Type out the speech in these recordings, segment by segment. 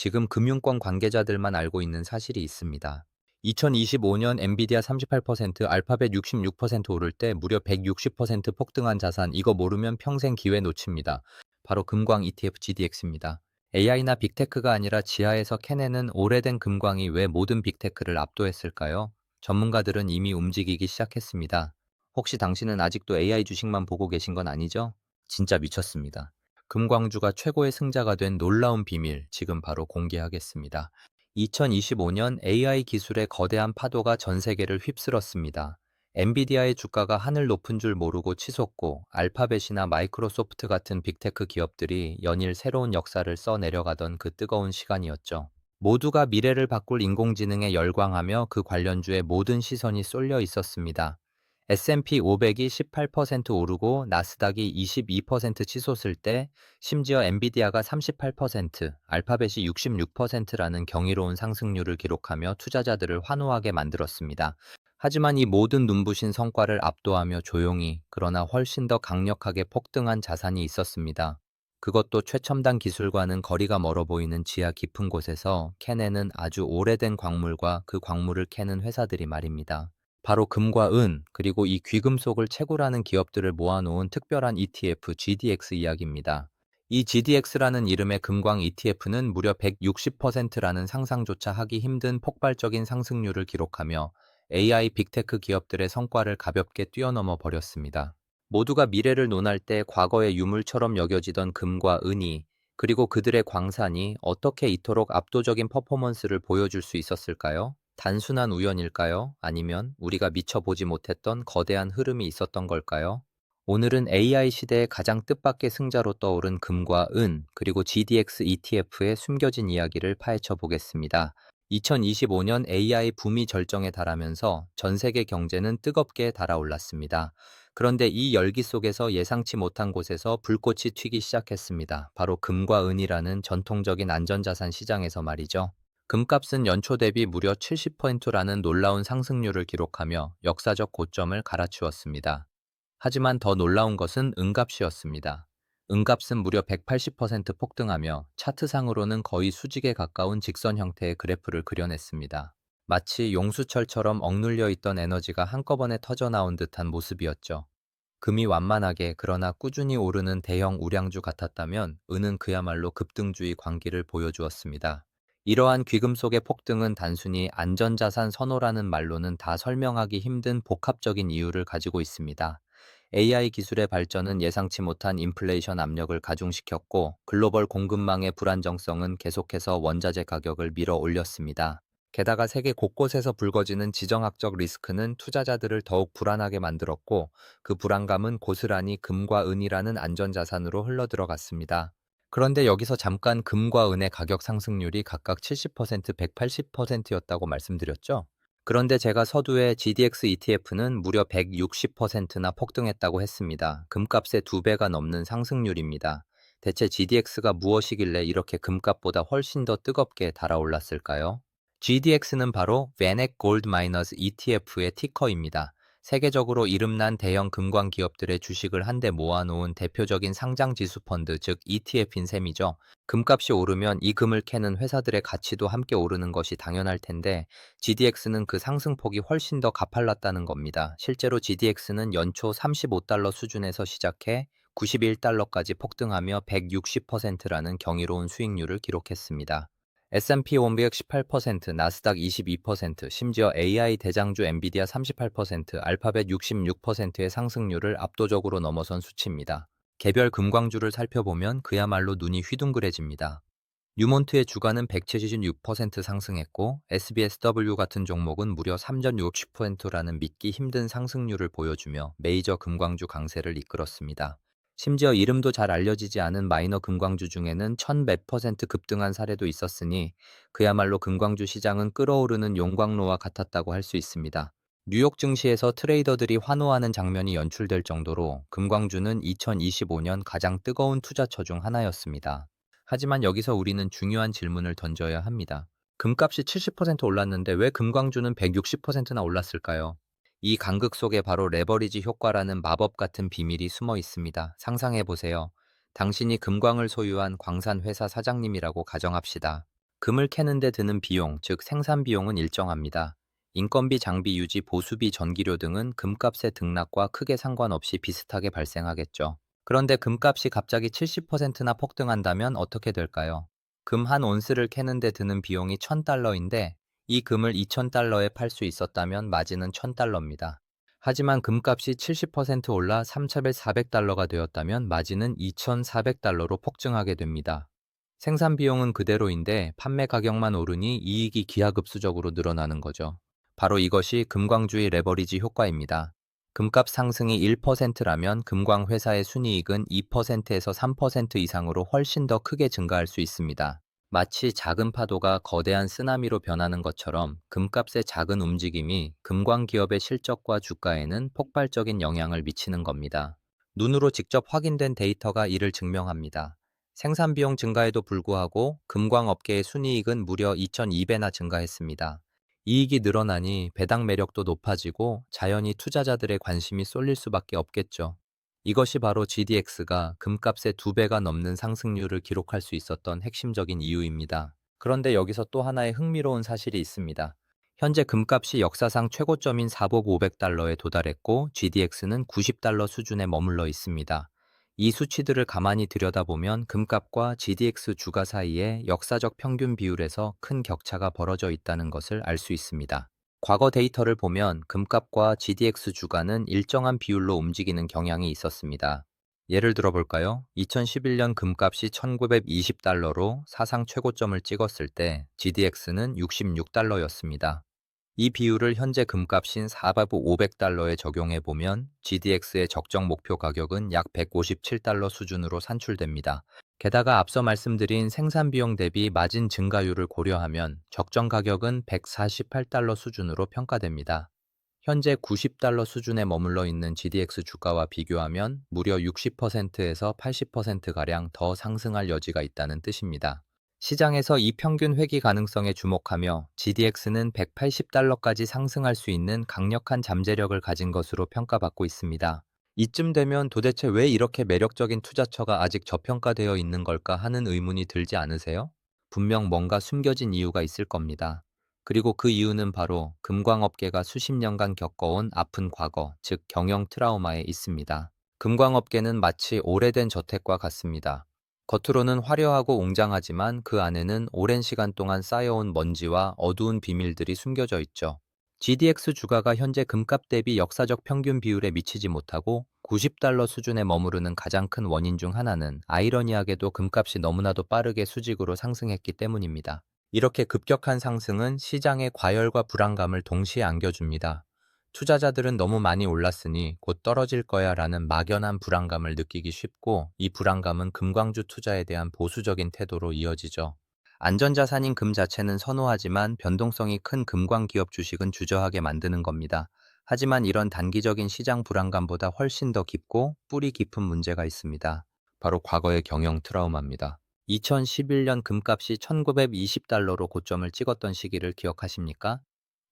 지금 금융권 관계자들만 알고 있는 사실이 있습니다. 2025년 엔비디아 38%, 알파벳 66% 오를 때 무려 160% 폭등한 자산, 이거 모르면 평생 기회 놓칩니다. 바로 금광 ETF GDX입니다. AI나 빅테크가 아니라 지하에서 캐내는 오래된 금광이 왜 모든 빅테크를 압도했을까요? 전문가들은 이미 움직이기 시작했습니다. 혹시 당신은 아직도 AI 주식만 보고 계신 건 아니죠? 진짜 미쳤습니다. 금광주가 최고의 승자가 된 놀라운 비밀 지금 바로 공개하겠습니다. 2025년 AI 기술의 거대한 파도가 전 세계를 휩쓸었습니다. 엔비디아의 주가가 하늘 높은 줄 모르고 치솟고 알파벳이나 마이크로소프트 같은 빅테크 기업들이 연일 새로운 역사를 써 내려가던 그 뜨거운 시간이었죠. 모두가 미래를 바꿀 인공지능에 열광하며 그 관련주에 모든 시선이 쏠려 있었습니다. S&P 500이 18% 오르고 나스닥이 22% 치솟을 때 심지어 엔비디아가 38%, 알파벳이 66%라는 경이로운 상승률을 기록하며 투자자들을 환호하게 만들었습니다. 하지만 이 모든 눈부신 성과를 압도하며 조용히 그러나 훨씬 더 강력하게 폭등한 자산이 있었습니다. 그것도 최첨단 기술과는 거리가 멀어 보이는 지하 깊은 곳에서 캐내는 아주 오래된 광물과 그 광물을 캐는 회사들이 말입니다. 바로 금과 은, 그리고 이 귀금속을 채굴하는 기업들을 모아놓은 특별한 ETF GDX 이야기입니다. 이 GDX라는 이름의 금광 ETF는 무려 160%라는 상상조차 하기 힘든 폭발적인 상승률을 기록하며 AI 빅테크 기업들의 성과를 가볍게 뛰어넘어 버렸습니다. 모두가 미래를 논할 때 과거의 유물처럼 여겨지던 금과 은이 그리고 그들의 광산이 어떻게 이토록 압도적인 퍼포먼스를 보여줄 수 있었을까요? 단순한 우연일까요? 아니면 우리가 미처 보지 못했던 거대한 흐름이 있었던 걸까요? 오늘은 AI 시대의 가장 뜻밖의 승자로 떠오른 금과 은, 그리고 GDX ETF의 숨겨진 이야기를 파헤쳐 보겠습니다. 2025년 AI 붐이 절정에 달하면서 전 세계 경제는 뜨겁게 달아올랐습니다. 그런데 이 열기 속에서 예상치 못한 곳에서 불꽃이 튀기 시작했습니다. 바로 금과 은이라는 전통적인 안전자산 시장에서 말이죠. 금값은 연초 대비 무려 70%라는 놀라운 상승률을 기록하며 역사적 고점을 갈아치웠습니다. 하지만 더 놀라운 것은 은값이었습니다. 은값은 무려 180% 폭등하며 차트상으로는 거의 수직에 가까운 직선 형태의 그래프를 그려냈습니다. 마치 용수철처럼 억눌려 있던 에너지가 한꺼번에 터져나온 듯한 모습이었죠. 금이 완만하게 그러나 꾸준히 오르는 대형 우량주 같았다면 은은 그야말로 급등주의 광기를 보여주었습니다. 이러한 귀금속의 폭등은 단순히 안전자산 선호라는 말로는 다 설명하기 힘든 복합적인 이유를 가지고 있습니다. AI 기술의 발전은 예상치 못한 인플레이션 압력을 가중시켰고 글로벌 공급망의 불안정성은 계속해서 원자재 가격을 밀어 올렸습니다. 게다가 세계 곳곳에서 불거지는 지정학적 리스크는 투자자들을 더욱 불안하게 만들었고 그 불안감은 고스란히 금과 은이라는 안전자산으로 흘러들어갔습니다. 그런데 여기서 잠깐 금과 은의 가격 상승률이 각각 70%, 180%였다고 말씀드렸죠? 그런데 제가 서두에 GDX ETF는 무려 160%나 폭등했다고 했습니다. 금값의 두 배가 넘는 상승률입니다. 대체 GDX가 무엇이길래 이렇게 금값보다 훨씬 더 뜨겁게 달아올랐을까요? GDX는 바로 VanEck Gold Miners ETF의 티커입니다. 세계적으로 이름난 대형 금광 기업들의 주식을 한데 모아놓은 대표적인 상장 지수 펀드, 즉 ETF인 셈이죠. 금값이 오르면 이 금을 캐는 회사들의 가치도 함께 오르는 것이 당연할 텐데 GDX는 그 상승폭이 훨씬 더 가팔랐다는 겁니다. 실제로 GDX는 연초 35달러 수준에서 시작해 91달러까지 폭등하며 160%라는 경이로운 수익률을 기록했습니다. S&P 500 18%, 나스닥 22%, 심지어 AI 대장주 엔비디아 38%, 알파벳 66%의 상승률을 압도적으로 넘어선 수치입니다. 개별 금광주를 살펴보면 그야말로 눈이 휘둥그레집니다. 뉴몬트의 주가는 176% 상승했고 SBSW 같은 종목은 무려 3.60%라는 믿기 힘든 상승률을 보여주며 메이저 금광주 강세를 이끌었습니다. 심지어 이름도 잘 알려지지 않은 마이너 금광주 중에는 천몇 퍼센트 급등한 사례도 있었으니 그야말로 금광주 시장은 끓어오르는 용광로와 같았다고 할 수 있습니다. 뉴욕 증시에서 트레이더들이 환호하는 장면이 연출될 정도로 금광주는 2025년 가장 뜨거운 투자처 중 하나였습니다. 하지만 여기서 우리는 중요한 질문을 던져야 합니다. 금값이 70% 올랐는데 왜 금광주는 160%나 올랐을까요? 이 간극 속에 바로 레버리지 효과라는 마법 같은 비밀이 숨어 있습니다. 상상해 보세요. 당신이 금광을 소유한 광산 회사 사장님이라고 가정합시다. 금을 캐는데 드는 비용, 즉 생산 비용은 일정합니다. 인건비, 장비 유지, 보수비, 전기료 등은 금값의 등락과 크게 상관없이 비슷하게 발생하겠죠. 그런데 금값이 갑자기 70%나 폭등한다면 어떻게 될까요? 금 한 온스를 캐는데 드는 비용이 1000달러인데 이 금을 2000달러에 팔 수 있었다면 마진은 1000달러입니다. 하지만 금값이 70% 올라 3400달러가 되었다면 마진은 2400달러로 폭증하게 됩니다. 생산 비용은 그대로인데 판매 가격만 오르니 이익이 기하급수적으로 늘어나는 거죠. 바로 이것이 금광주의 레버리지 효과입니다. 금값 상승이 1%라면 금광 회사의 순이익은 2%에서 3% 이상으로 훨씬 더 크게 증가할 수 있습니다. 마치 작은 파도가 거대한 쓰나미로 변하는 것처럼 금값의 작은 움직임이 금광 기업의 실적과 주가에는 폭발적인 영향을 미치는 겁니다. 눈으로 직접 확인된 데이터가 이를 증명합니다. 생산 비용 증가에도 불구하고 금광 업계의 순이익은 무려 2,2배나 증가했습니다. 이익이 늘어나니 배당 매력도 높아지고 자연히 투자자들의 관심이 쏠릴 수밖에 없겠죠. 이것이 바로 GDX가 금값의 두 배가 넘는 상승률을 기록할 수 있었던 핵심적인 이유입니다. 그런데 여기서 또 하나의 흥미로운 사실이 있습니다. 현재 금값이 역사상 최고점인 4복 500달러에 도달했고 GDX는 90달러 수준에 머물러 있습니다. 이 수치들을 가만히 들여다보면 금값과 GDX 주가 사이에 역사적 평균 비율에서 큰 격차가 벌어져 있다는 것을 알 수 있습니다. 과거 데이터를 보면 금값과 GDX 주가는 일정한 비율로 움직이는 경향이 있었습니다. 예를 들어 볼까요? 2011년 금값이 1920달러로 사상 최고점을 찍었을 때 GDX는 66달러였습니다. 이 비율을 현재 금값인 4바브 500달러에 적용해 보면 GDX의 적정 목표 가격은 약 157달러 수준으로 산출됩니다. 게다가 앞서 말씀드린 생산 비용 대비 마진 증가율을 고려하면 적정 가격은 148달러 수준으로 평가됩니다. 현재 90달러 수준에 머물러 있는 GDX 주가와 비교하면 무려 60%에서 80%가량 더 상승할 여지가 있다는 뜻입니다. 시장에서 이 평균 회귀 가능성에 주목하며 GDX는 180달러까지 상승할 수 있는 강력한 잠재력을 가진 것으로 평가받고 있습니다. 이쯤 되면 도대체 왜 이렇게 매력적인 투자처가 아직 저평가되어 있는 걸까 하는 의문이 들지 않으세요? 분명 뭔가 숨겨진 이유가 있을 겁니다. 그리고 그 이유는 바로 금광업계가 수십 년간 겪어온 아픈 과거, 즉 경영 트라우마에 있습니다. 금광업계는 마치 오래된 저택과 같습니다. 겉으로는 화려하고 웅장하지만 그 안에는 오랜 시간 동안 쌓여온 먼지와 어두운 비밀들이 숨겨져 있죠. GDX 주가가 현재 금값 대비 역사적 평균 비율에 미치지 못하고 90달러 수준에 머무르는 가장 큰 원인 중 하나는 아이러니하게도 금값이 너무나도 빠르게 수직으로 상승했기 때문입니다. 이렇게 급격한 상승은 시장의 과열과 불안감을 동시에 안겨줍니다. 투자자들은 너무 많이 올랐으니 곧 떨어질 거야 라는 막연한 불안감을 느끼기 쉽고 이 불안감은 금광주 투자에 대한 보수적인 태도로 이어지죠. 안전자산인 금 자체는 선호하지만 변동성이 큰 금광 기업 주식은 주저하게 만드는 겁니다. 하지만 이런 단기적인 시장 불안감보다 훨씬 더 깊고 뿌리 깊은 문제가 있습니다. 바로 과거의 경영 트라우마입니다. 2011년 금값이 1920달러로 고점을 찍었던 시기를 기억하십니까?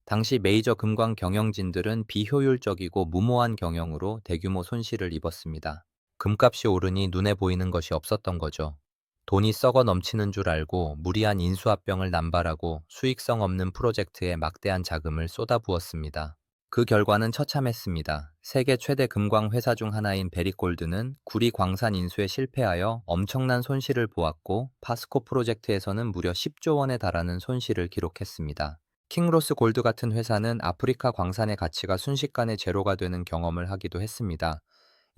당시 메이저 금광 경영진들은 비효율적이고 무모한 경영으로 대규모 손실을 입었습니다. 금값이 오르니 눈에 보이는 것이 없었던 거죠. 돈이 썩어 넘치는 줄 알고 무리한 인수합병을 남발하고 수익성 없는 프로젝트에 막대한 자금을 쏟아부었습니다. 그 결과는 처참했습니다. 세계 최대 금광 회사 중 하나인 베리골드는 구리 광산 인수에 실패하여 엄청난 손실을 보았고 파스코 프로젝트에서는 무려 10조 원에 달하는 손실을 기록했습니다. 킹로스 골드 같은 회사는 아프리카 광산의 가치가 순식간에 제로가 되는 경험을 하기도 했습니다.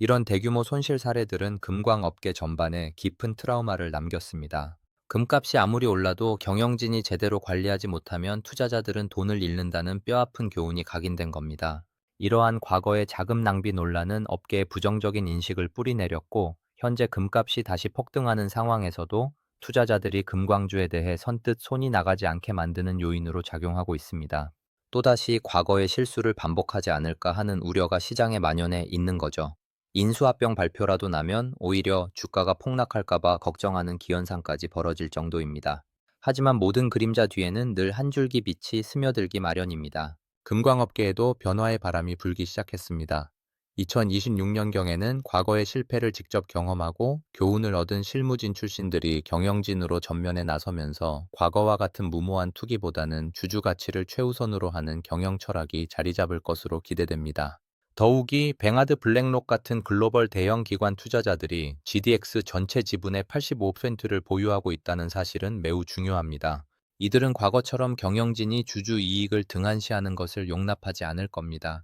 이런 대규모 손실 사례들은 금광 업계 전반에 깊은 트라우마를 남겼습니다. 금값이 아무리 올라도 경영진이 제대로 관리하지 못하면 투자자들은 돈을 잃는다는 뼈아픈 교훈이 각인된 겁니다. 이러한 과거의 자금 낭비 논란은 업계에 부정적인 인식을 뿌리내렸고 현재 금값이 다시 폭등하는 상황에서도 투자자들이 금광주에 대해 선뜻 손이 나가지 않게 만드는 요인으로 작용하고 있습니다. 또다시 과거의 실수를 반복하지 않을까 하는 우려가 시장에 만연해 있는 거죠. 인수합병 발표라도 나면 오히려 주가가 폭락할까봐 걱정하는 기현상까지 벌어질 정도입니다. 하지만 모든 그림자 뒤에는 늘 한 줄기 빛이 스며들기 마련입니다. 금광업계에도 변화의 바람이 불기 시작했습니다. 2026년경에는 과거의 실패를 직접 경험하고 교훈을 얻은 실무진 출신들이 경영진으로 전면에 나서면서 과거와 같은 무모한 투기보다는 주주 가치를 최우선으로 하는 경영 철학이 자리 잡을 것으로 기대됩니다. 더욱이 뱅하드 블랙록 같은 글로벌 대형 기관 투자자들이 GDX 전체 지분의 85%를 보유하고 있다는 사실은 매우 중요합니다. 이들은 과거처럼 경영진이 주주 이익을 등한시하는 것을 용납하지 않을 겁니다.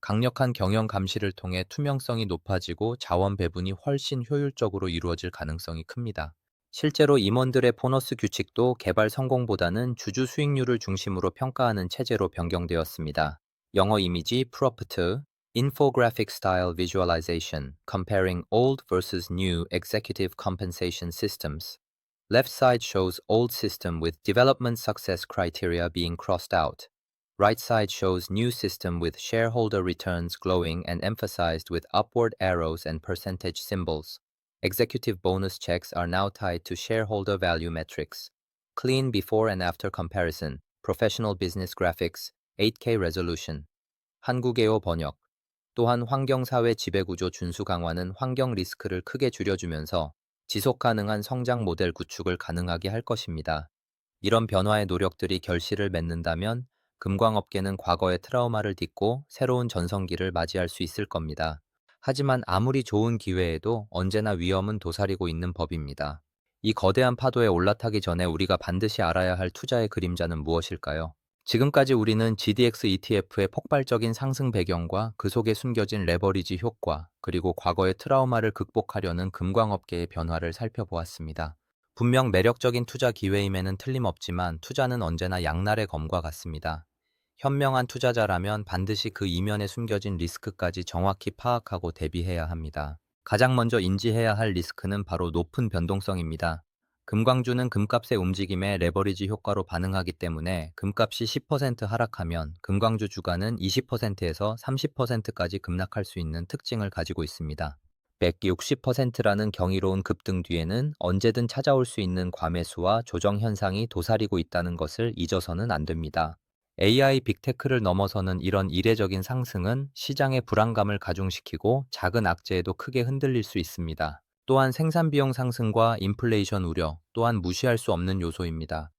강력한 경영 감시를 통해 투명성이 높아지고 자원 배분이 훨씬 효율적으로 이루어질 가능성이 큽니다. 실제로 임원들의 보너스 규칙도 개발 성공보다는 주주 수익률을 중심으로 평가하는 체제로 변경되었습니다. 영어 이미지 프로프트 Infographic Style Visualization Comparing Old versus New Executive Compensation Systems Left side shows old system with development success criteria being crossed out. Right side shows new system with shareholder returns glowing and emphasized with upward arrows and percentage symbols. Executive bonus checks are now tied to shareholder value metrics. Clean before and after comparison. Professional business graphics. 8K resolution. 한국에어 번역. 또한 환경사회 지배구조 준수 강화는 환경 리스크를 크게 줄여주면서 지속 가능한 성장 모델 구축을 가능하게 할 것입니다. 이런 변화의 노력들이 결실을 맺는다면 금광업계는 과거의 트라우마를 딛고 새로운 전성기를 맞이할 수 있을 겁니다. 하지만 아무리 좋은 기회에도 언제나 위험은 도사리고 있는 법입니다. 이 거대한 파도에 올라타기 전에 우리가 반드시 알아야 할 투자의 그림자는 무엇일까요? 지금까지 우리는 GDX ETF의 폭발적인 상승 배경과 그 속에 숨겨진 레버리지 효과, 그리고 과거의 트라우마를 극복하려는 금광업계의 변화를 살펴보았습니다. 분명 매력적인 투자 기회임에는 틀림없지만 투자는 언제나 양날의 검과 같습니다. 현명한 투자자라면 반드시 그 이면에 숨겨진 리스크까지 정확히 파악하고 대비해야 합니다. 가장 먼저 인지해야 할 리스크는 바로 높은 변동성입니다. 금광주는 금값의 움직임에 레버리지 효과로 반응하기 때문에 금값이 10% 하락하면 금광주 주가는 20%에서 30%까지 급락할 수 있는 특징을 가지고 있습니다. 160%라는 경이로운 급등 뒤에는 언제든 찾아올 수 있는 과매수와 조정 현상이 도사리고 있다는 것을 잊어서는 안 됩니다. AI 빅테크를 넘어서는 이런 이례적인 상승은 시장의 불안감을 가중시키고 작은 악재에도 크게 흔들릴 수 있습니다. 또한 생산 비용 상승과 인플레이션 우려 또한 무시할 수 없는 요소입니다.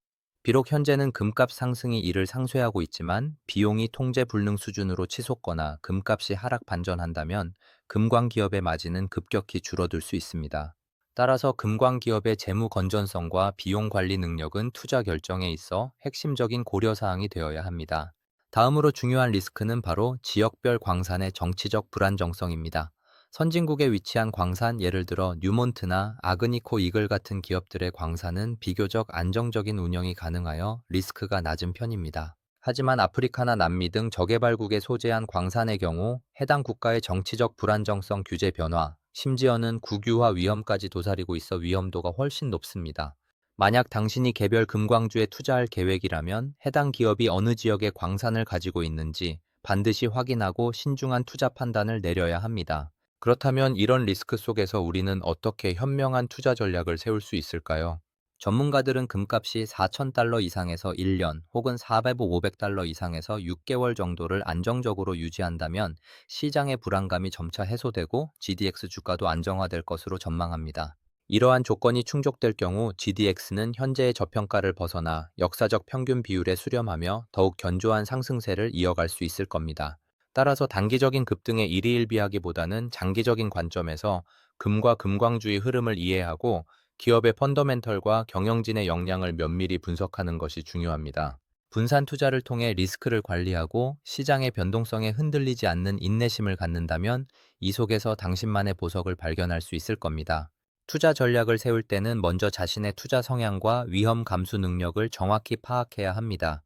비록 현재는 금값 상승이 이를 상쇄하고 있지만 비용이 통제 불능 수준으로 치솟거나 금값이 하락 반전한다면 금광 기업의 마진은 급격히 줄어들 수 있습니다. 따라서 금광 기업의 재무 건전성과 비용 관리 능력은 투자 결정에 있어 핵심적인 고려 사항이 되어야 합니다. 다음으로 중요한 리스크는 바로 지역별 광산의 정치적 불안정성입니다. 선진국에 위치한 광산 예를 들어 뉴몬트나 아그니코 이글 같은 기업들의 광산은 비교적 안정적인 운영이 가능하여 리스크가 낮은 편입니다. 하지만 아프리카나 남미 등 저개발국에 소재한 광산의 경우 해당 국가의 정치적 불안정성 규제 변화, 심지어는 국유화 위험까지 도사리고 있어 위험도가 훨씬 높습니다. 만약 당신이 개별 금광주에 투자할 계획이라면 해당 기업이 어느 지역의 광산을 가지고 있는지 반드시 확인하고 신중한 투자 판단을 내려야 합니다. 그렇다면 이런 리스크 속에서 우리는 어떻게 현명한 투자 전략을 세울 수 있을까요? 전문가들은 금값이 4,000달러 이상에서 1년 혹은 400, 500달러 이상에서 6개월 정도를 안정적으로 유지한다면 시장의 불안감이 점차 해소되고 GDX 주가도 안정화될 것으로 전망합니다. 이러한 조건이 충족될 경우 GDX는 현재의 저평가를 벗어나 역사적 평균 비율에 수렴하며 더욱 견조한 상승세를 이어갈 수 있을 겁니다. 따라서 단기적인 급등에 일희일비하기보다는 장기적인 관점에서 금과 금광주의 흐름을 이해하고 기업의 펀더멘털과 경영진의 역량을 면밀히 분석하는 것이 중요합니다. 분산 투자를 통해 리스크를 관리하고 시장의 변동성에 흔들리지 않는 인내심을 갖는다면 이 속에서 당신만의 보석을 발견할 수 있을 겁니다. 투자 전략을 세울 때는 먼저 자신의 투자 성향과 위험 감수 능력을 정확히 파악해야 합니다.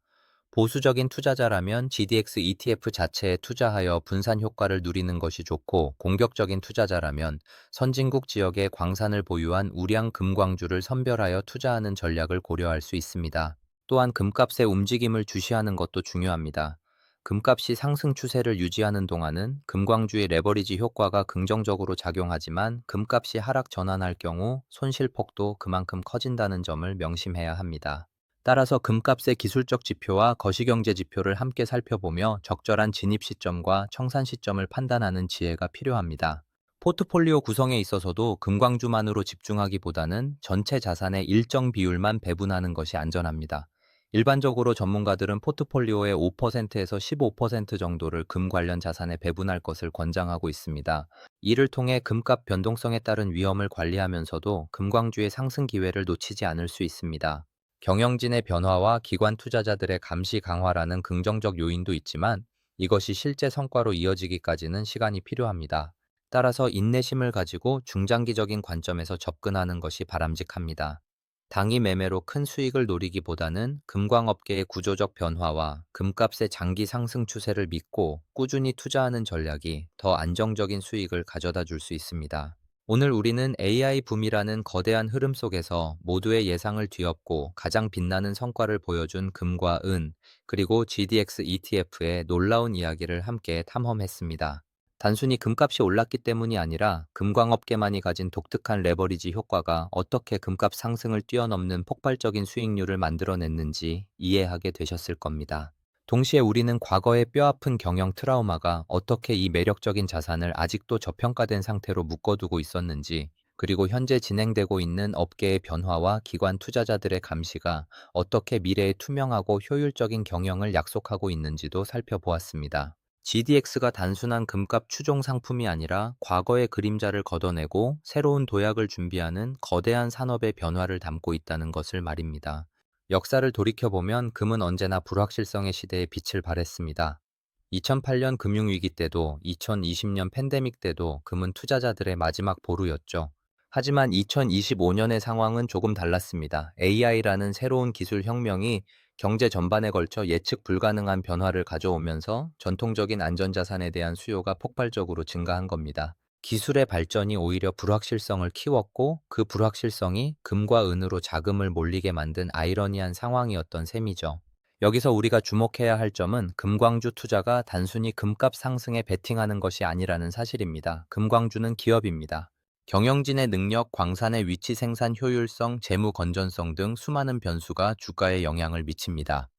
보수적인 투자자라면 GDX ETF 자체에 투자하여 분산 효과를 누리는 것이 좋고 공격적인 투자자라면 선진국 지역의 광산을 보유한 우량 금광주를 선별하여 투자하는 전략을 고려할 수 있습니다. 또한 금값의 움직임을 주시하는 것도 중요합니다. 금값이 상승 추세를 유지하는 동안은 금광주의 레버리지 효과가 긍정적으로 작용하지만 금값이 하락 전환할 경우 손실폭도 그만큼 커진다는 점을 명심해야 합니다. 따라서 금값의 기술적 지표와 거시경제 지표를 함께 살펴보며 적절한 진입 시점과 청산 시점을 판단하는 지혜가 필요합니다. 포트폴리오 구성에 있어서도 금광주만으로 집중하기보다는 전체 자산의 일정 비율만 배분하는 것이 안전합니다. 일반적으로 전문가들은 포트폴리오의 5%에서 15% 정도를 금 관련 자산에 배분할 것을 권장하고 있습니다. 이를 통해 금값 변동성에 따른 위험을 관리하면서도 금광주의 상승 기회를 놓치지 않을 수 있습니다. 경영진의 변화와 기관 투자자들의 감시 강화라는 긍정적 요인도 있지만 이것이 실제 성과로 이어지기까지는 시간이 필요합니다. 따라서 인내심을 가지고 중장기적인 관점에서 접근하는 것이 바람직합니다. 당위 매매로 큰 수익을 노리기보다는 금광업계의 구조적 변화와 금값의 장기 상승 추세를 믿고 꾸준히 투자하는 전략이 더 안정적인 수익을 가져다 줄 수 있습니다. 오늘 우리는 AI 붐이라는 거대한 흐름 속에서 모두의 예상을 뒤엎고 가장 빛나는 성과를 보여준 금과 은, 그리고 GDX ETF의 놀라운 이야기를 함께 탐험했습니다. 단순히 금값이 올랐기 때문이 아니라 금광업계만이 가진 독특한 레버리지 효과가 어떻게 금값 상승을 뛰어넘는 폭발적인 수익률을 만들어냈는지 이해하게 되셨을 겁니다. 동시에 우리는 과거의 뼈아픈 경영 트라우마가 어떻게 이 매력적인 자산을 아직도 저평가된 상태로 묶어두고 있었는지, 그리고 현재 진행되고 있는 업계의 변화와 기관 투자자들의 감시가 어떻게 미래의 투명하고 효율적인 경영을 약속하고 있는지도 살펴보았습니다. GDX가 단순한 금값 추종 상품이 아니라 과거의 그림자를 걷어내고 새로운 도약을 준비하는 거대한 산업의 변화를 담고 있다는 것을 말입니다. 역사를 돌이켜보면 금은 언제나 불확실성의 시대에 빛을 발했습니다. 2008년 금융위기 때도 2020년 팬데믹 때도 금은 투자자들의 마지막 보루였죠. 하지만 2025년의 상황은 조금 달랐습니다. AI라는 새로운 기술 혁명이 경제 전반에 걸쳐 예측 불가능한 변화를 가져오면서 전통적인 안전자산에 대한 수요가 폭발적으로 증가한 겁니다. 기술의 발전이 오히려 불확실성을 키웠고 그 불확실성이 금과 은으로 자금을 몰리게 만든 아이러니한 상황이었던 셈이죠. 여기서 우리가 주목해야 할 점은 금광주 투자가 단순히 금값 상승에 베팅하는 것이 아니라는 사실입니다. 금광주는 기업입니다. 경영진의 능력, 광산의 위치 생산 효율성, 재무 건전성 등 수많은 변수가 주가에 영향을 미칩니다.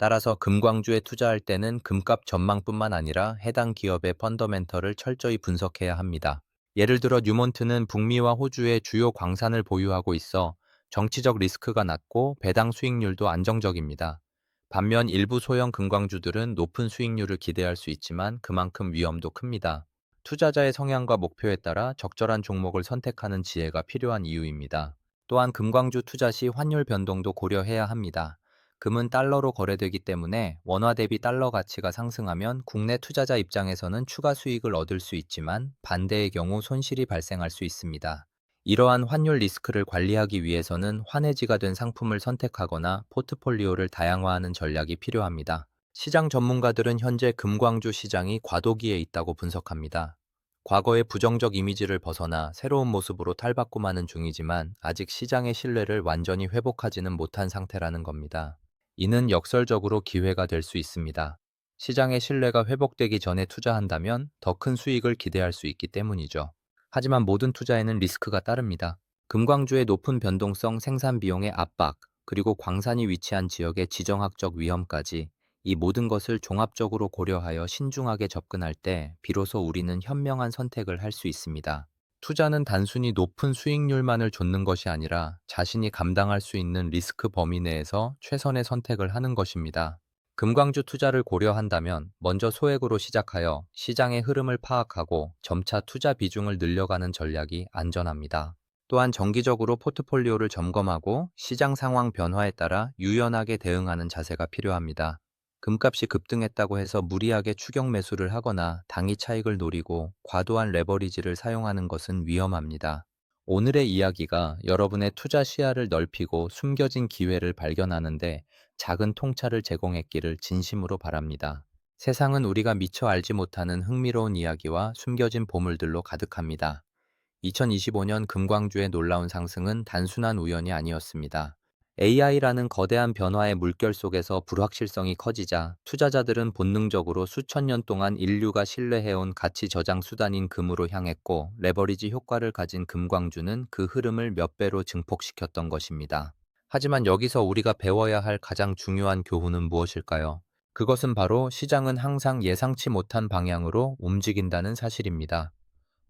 따라서 금광주에 투자할 때는 금값 전망뿐만 아니라 해당 기업의 펀더멘털을 철저히 분석해야 합니다. 예를 들어 뉴몬트는 북미와 호주의 주요 광산을 보유하고 있어 정치적 리스크가 낮고 배당 수익률도 안정적입니다. 반면 일부 소형 금광주들은 높은 수익률을 기대할 수 있지만 그만큼 위험도 큽니다. 투자자의 성향과 목표에 따라 적절한 종목을 선택하는 지혜가 필요한 이유입니다. 또한 금광주 투자 시 환율 변동도 고려해야 합니다. 금은 달러로 거래되기 때문에 원화 대비 달러 가치가 상승하면 국내 투자자 입장에서는 추가 수익을 얻을 수 있지만 반대의 경우 손실이 발생할 수 있습니다. 이러한 환율 리스크를 관리하기 위해서는 환해지가 된 상품을 선택하거나 포트폴리오를 다양화하는 전략이 필요합니다. 시장 전문가들은 현재 금광주 시장이 과도기에 있다고 분석합니다. 과거의 부정적 이미지를 벗어나 새로운 모습으로 탈바꿈하는 중이지만 아직 시장의 신뢰를 완전히 회복하지는 못한 상태라는 겁니다. 이는 역설적으로 기회가 될 수 있습니다. 시장의 신뢰가 회복되기 전에 투자한다면 더 큰 수익을 기대할 수 있기 때문이죠. 하지만 모든 투자에는 리스크가 따릅니다. 금광주의 높은 변동성 생산 비용의 압박, 그리고 광산이 위치한 지역의 지정학적 위험까지 이 모든 것을 종합적으로 고려하여 신중하게 접근할 때 비로소 우리는 현명한 선택을 할 수 있습니다. 투자는 단순히 높은 수익률만을 좇는 것이 아니라 자신이 감당할 수 있는 리스크 범위 내에서 최선의 선택을 하는 것입니다. 금광주 투자를 고려한다면 먼저 소액으로 시작하여 시장의 흐름을 파악하고 점차 투자 비중을 늘려가는 전략이 안전합니다. 또한 정기적으로 포트폴리오를 점검하고 시장 상황 변화에 따라 유연하게 대응하는 자세가 필요합니다. 금값이 급등했다고 해서 무리하게 추격 매수를 하거나 당위 차익을 노리고 과도한 레버리지를 사용하는 것은 위험합니다. 오늘의 이야기가 여러분의 투자 시야를 넓히고 숨겨진 기회를 발견하는데 작은 통찰을 제공했기를 진심으로 바랍니다. 세상은 우리가 미처 알지 못하는 흥미로운 이야기와 숨겨진 보물들로 가득합니다. 2025년 금광주의 놀라운 상승은 단순한 우연이 아니었습니다. AI라는 거대한 변화의 물결 속에서 불확실성이 커지자 투자자들은 본능적으로 수천 년 동안 인류가 신뢰해온 가치 저장 수단인 금으로 향했고 레버리지 효과를 가진 금광주는 그 흐름을 몇 배로 증폭시켰던 것입니다. 하지만 여기서 우리가 배워야 할 가장 중요한 교훈은 무엇일까요? 그것은 바로 시장은 항상 예상치 못한 방향으로 움직인다는 사실입니다.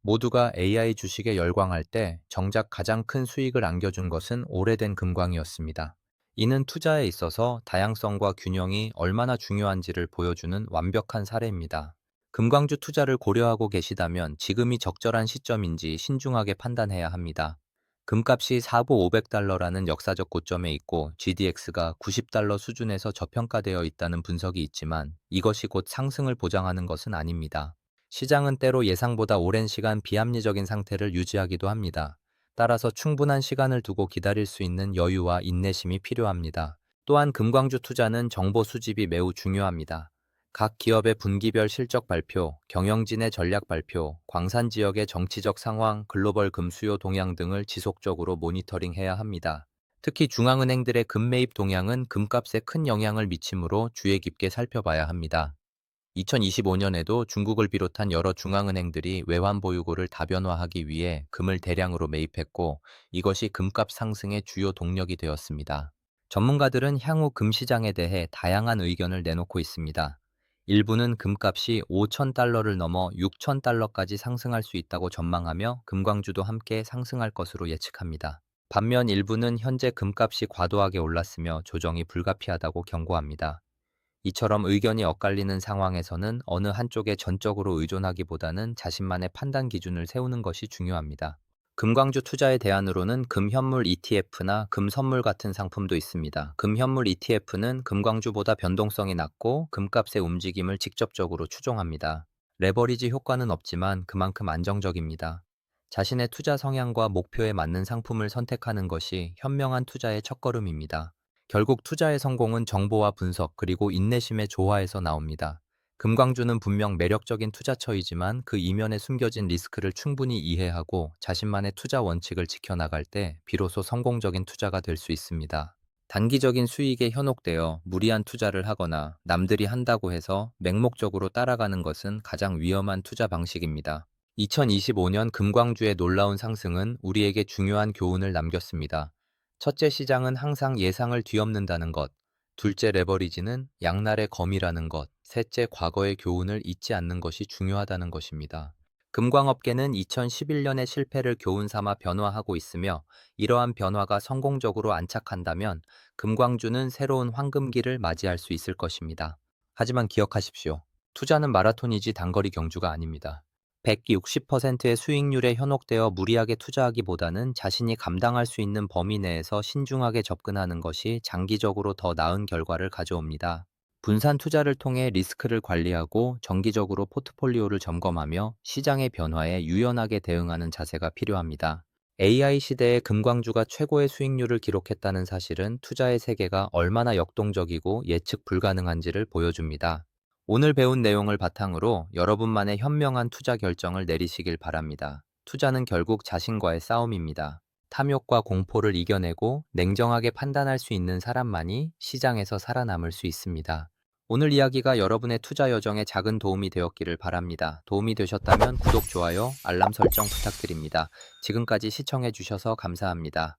모두가 AI 주식에 열광할 때 정작 가장 큰 수익을 안겨준 것은 오래된 금광이었습니다. 이는 투자에 있어서 다양성과 균형이 얼마나 중요한지를 보여주는 완벽한 사례입니다. 금광주 투자를 고려하고 계시다면 지금이 적절한 시점인지 신중하게 판단해야 합니다. 금값이 4보 500달러라는 역사적 고점에 있고 GDX가 90달러 수준에서 저평가되어 있다는 분석이 있지만 이것이 곧 상승을 보장하는 것은 아닙니다. 시장은 때로 예상보다 오랜 시간 비합리적인 상태를 유지하기도 합니다. 따라서 충분한 시간을 두고 기다릴 수 있는 여유와 인내심이 필요합니다. 또한 금광주 투자는 정보 수집이 매우 중요합니다. 각 기업의 분기별 실적 발표, 경영진의 전략 발표, 광산 지역의 정치적 상황, 글로벌 금수요 동향 등을 지속적으로 모니터링해야 합니다. 특히 중앙은행들의 금 매입 동향은 금값에 큰 영향을 미치므로 주의 깊게 살펴봐야 합니다. 2025년에도 중국을 비롯한 여러 중앙은행들이 외환 보유고를 다변화하기 위해 금을 대량으로 매입했고 이것이 금값 상승의 주요 동력이 되었습니다. 전문가들은 향후 금 시장에 대해 다양한 의견을 내놓고 있습니다. 일부는 금값이 5천 달러를 넘어 6천 달러까지 상승할 수 있다고 전망하며 금광주도 함께 상승할 것으로 예측합니다. 반면 일부는 현재 금값이 과도하게 올랐으며 조정이 불가피하다고 경고합니다. 이처럼 의견이 엇갈리는 상황에서는 어느 한쪽에 전적으로 의존하기보다는 자신만의 판단 기준을 세우는 것이 중요합니다. 금광주 투자의 대안으로는 금현물 ETF나 금선물 같은 상품도 있습니다. 금현물 ETF는 금광주보다 변동성이 낮고 금값의 움직임을 직접적으로 추종합니다. 레버리지 효과는 없지만 그만큼 안정적입니다. 자신의 투자 성향과 목표에 맞는 상품을 선택하는 것이 현명한 투자의 첫걸음입니다. 결국 투자의 성공은 정보와 분석 그리고 인내심의 조화에서 나옵니다. 금광주는 분명 매력적인 투자처이지만 그 이면에 숨겨진 리스크를 충분히 이해하고 자신만의 투자 원칙을 지켜나갈 때 비로소 성공적인 투자가 될 수 있습니다. 단기적인 수익에 현혹되어 무리한 투자를 하거나 남들이 한다고 해서 맹목적으로 따라가는 것은 가장 위험한 투자 방식입니다. 2025년 금광주의 놀라운 상승은 우리에게 중요한 교훈을 남겼습니다. 첫째 시장은 항상 예상을 뒤엎는다는 것, 둘째 레버리지는 양날의 검이라는 것, 셋째 과거의 교훈을 잊지 않는 것이 중요하다는 것입니다. 금광업계는 2011년의 실패를 교훈 삼아 변화하고 있으며 이러한 변화가 성공적으로 안착한다면 금광주는 새로운 황금기를 맞이할 수 있을 것입니다. 하지만 기억하십시오. 투자는 마라톤이지 단거리 경주가 아닙니다. 160%의 수익률에 현혹되어 무리하게 투자하기보다는 자신이 감당할 수 있는 범위 내에서 신중하게 접근하는 것이 장기적으로 더 나은 결과를 가져옵니다. 분산 투자를 통해 리스크를 관리하고 정기적으로 포트폴리오를 점검하며 시장의 변화에 유연하게 대응하는 자세가 필요합니다. AI 시대의 금광주가 최고의 수익률을 기록했다는 사실은 투자의 세계가 얼마나 역동적이고 예측 불가능한지를 보여줍니다. 오늘 배운 내용을 바탕으로 여러분만의 현명한 투자 결정을 내리시길 바랍니다. 투자는 결국 자신과의 싸움입니다. 탐욕과 공포를 이겨내고 냉정하게 판단할 수 있는 사람만이 시장에서 살아남을 수 있습니다. 오늘 이야기가 여러분의 투자 여정에 작은 도움이 되었기를 바랍니다. 도움이 되셨다면 구독, 좋아요, 알람 설정 부탁드립니다. 지금까지 시청해 주셔서 감사합니다.